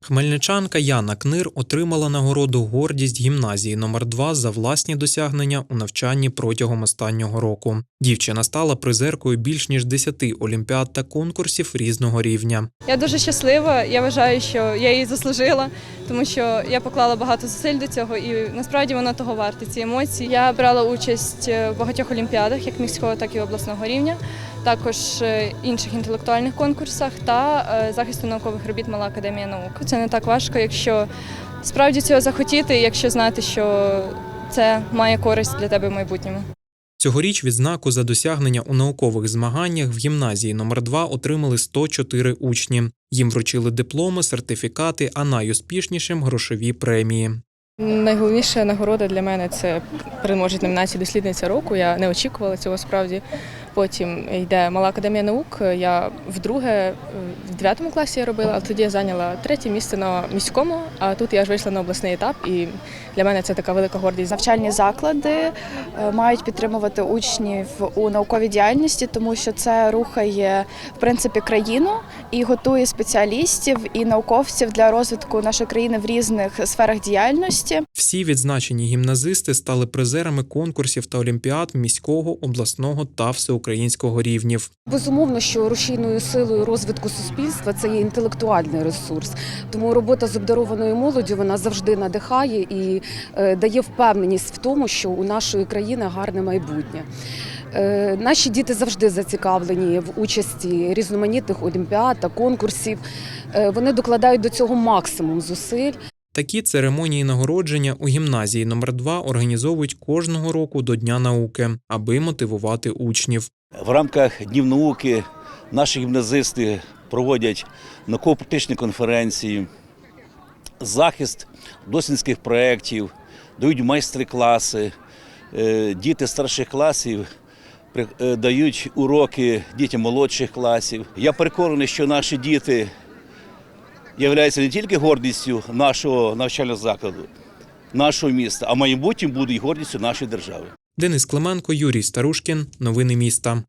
Хмельничанка Яна Книр отримала нагороду гордість гімназії номер 2 за власні досягнення у навчанні протягом останнього року. Дівчина стала призеркою більш ніж 10 олімпіад та конкурсів різного рівня. Я дуже щаслива. Я вважаю, що я її заслужила, тому що я поклала багато зусиль до цього, і насправді воно того варте. Ці емоції. Я брала участь в багатьох олімпіадах, як міського, так і обласного рівня, також е, інших інтелектуальних конкурсах та е, захисту наукових робіт Мала академія наук. Це не так важко, якщо справді цього захотіти, і якщо знати, що це має користь для тебе в майбутньому. Цьогоріч відзнаку за досягнення у наукових змаганнях в гімназії номер 2 отримали 104 учні. Їм вручили дипломи, сертифікати, а найуспішнішим грошові премії. Найголовніша нагорода для мене це переможець номінації дослідниця року. Я не очікувала цього справді. Потім йде мала академія наук. Я вдруге е, в 9 класі я робила, але тоді я зайняла третє місце на міському. А тут я ж вийшла на обласний етап, і для мене це така велика гордість. Навчальні заклади е, мають підтримувати учнів у науковій діяльності, тому що це рухає в принципі країну і готує спеціалістів і науковців для розвитку нашої країни в різних сферах діяльності. Всі відзначені гімназисти стали призерами конкурсів та олімпіад міського, обласного та всеукраїнського рівнів. Безумовно, що рушійною силою розвитку суспільства це є інтелектуальний ресурс. Тому робота з обдарованою молоддю вона завжди надихає і е, дає впевненість в тому, що у нашої країни гарне майбутнє. Е, Наші діти завжди зацікавлені в участі різноманітних олімпіад та конкурсів. Е, Вони докладають до цього максимум зусиль. Такі церемонії нагородження у гімназії номер 2 організовують кожного року до Дня науки, аби мотивувати учнів. В рамках Днів науки наші гімназисти проводять науково-практичні конференції, захист дослідницьких проєктів, дають майстри-класи. Е, Діти старших класів е, дають уроки дітям молодших класів. Я переконаний, що наші діти являються не тільки гордістю нашого навчального закладу, нашого міста, а майбутнім буде й гордістю нашої держави. Денис Клименко, Юрій Старушкін. Новини міста.